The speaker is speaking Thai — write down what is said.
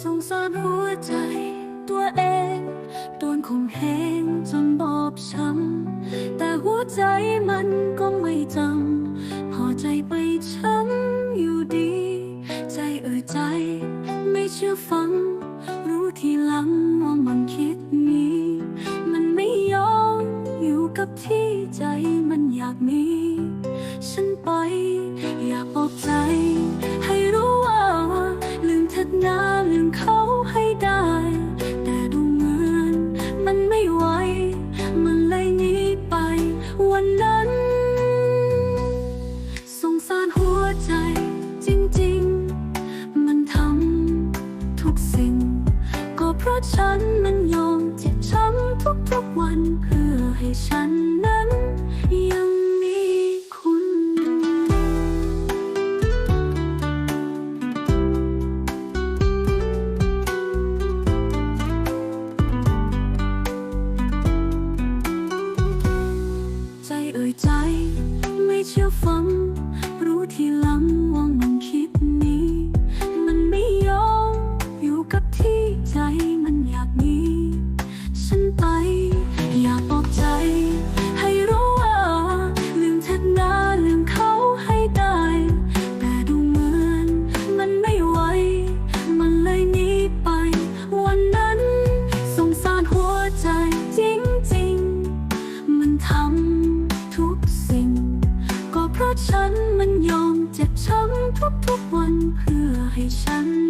สารหัวใจตัวเอง โดนข่มเหงจนบอบช้ำ แต่หัวใจมันก็ไม่จำ พอใจไปช้ำอยู่ดี ใจเอ่ยใจไม่เชื่อฟัง รู้ทีหลังว่ามันคิดนี้ มันไม่ยอมอยู่กับที่ใจมันอยากมี ฉันไปะฉันมันยอมเจ็บช้ำทุกๆวันเพื่อให้ฉันนั้น ฉันมันยอมเจ็บช้ำทุกๆวันเพื่อให้ฉัน